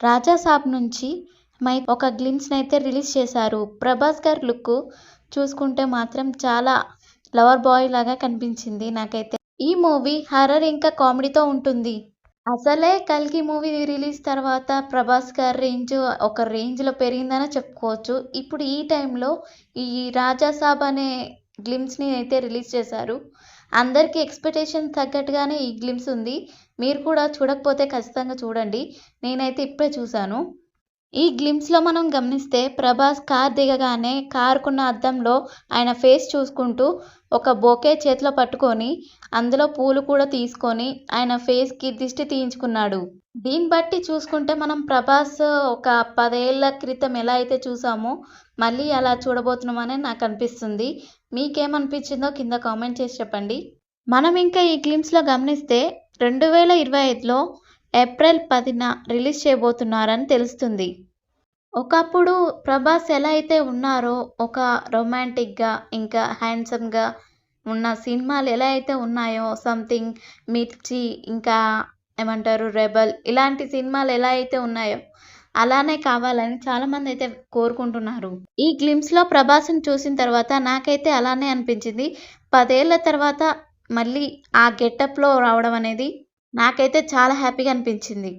రాజా సాబ్ నుంచి మై ఒక గ్లిమ్స్ని అయితే రిలీజ్ చేశారు. ప్రభాస్ గారి లుక్ చూసుకుంటే మాత్రం చాలా లవర్ బాయ్ లాగా కనిపించింది నాకైతే. ఈ మూవీ హర్రర్ ఇంకా కామెడీతో ఉంటుంది. అసలే కల్కి మూవీ రిలీజ్ తర్వాత ప్రభాస్ గారి రేంజ్ ఒక రేంజ్లో పెరిగిందనే చెప్పుకోవచ్చు. ఇప్పుడు ఈ టైంలో ఈ రాజా సాబ్ అనే గ్లిమ్స్ని అయితే రిలీజ్ చేశారు. అందరికీ ఎక్స్పెక్టేషన్ తగ్గట్టుగానే ఈ గ్లిమ్స్ ఉంది. మీరు కూడా చూడకపోతే ఖచ్చితంగా చూడండి. నేనైతే ఇప్పుడే చూశాను. ఈ గ్లిమ్స్లో మనం గమనిస్తే ప్రభాస్ కార్ దిగగానే కారుకున్న అద్దంలో ఆయన ఫేస్ చూసుకుంటూ ఒక బొకే చేతిలో పట్టుకొని అందులో పూలు కూడా తీసుకొని ఆయన ఫేస్కి దిష్టి తీయించుకున్నాడు. దీన్ని బట్టి చూసుకుంటే మనం ప్రభాస్ ఒక పదేళ్ళ క్రితం ఎలా అయితే చూసామో మళ్ళీ అలా చూడబోతున్నామని నాకు అనిపిస్తుంది. మీకేమనిపించిందో కింద కామెంట్ చేసి చెప్పండి. మనం ఇంకా ఈ గ్లిమ్స్లో గమనిస్తే రెండు వేల ఇరవై ఐదులో ఏప్రిల్ పదిన రిలీజ్ చేయబోతున్నారని తెలుస్తుంది. ఒకప్పుడు ప్రభాస్ ఎలా అయితే ఉన్నారో ఒక రొమాంటిక్గా ఇంకా హ్యాండ్సమ్గా ఉన్న సినిమాలు ఎలా అయితే ఉన్నాయో సంథింగ్ మిర్చి ఇంకా ఏమంటారు రెబల్ ఇలాంటి సినిమాలు ఎలా అయితే ఉన్నాయో అలానే కావాలని చాలామంది అయితే కోరుకుంటున్నారు. ఈ గ్లిమ్స్లో ప్రభాస్ని చూసిన తర్వాత నాకైతే అలానే అనిపించింది. పదేళ్ళ తర్వాత మళ్ళీ ఆ గెటప్లో రావడం అనేది నాకైతే చాలా హ్యాపీగా అనిపించింది.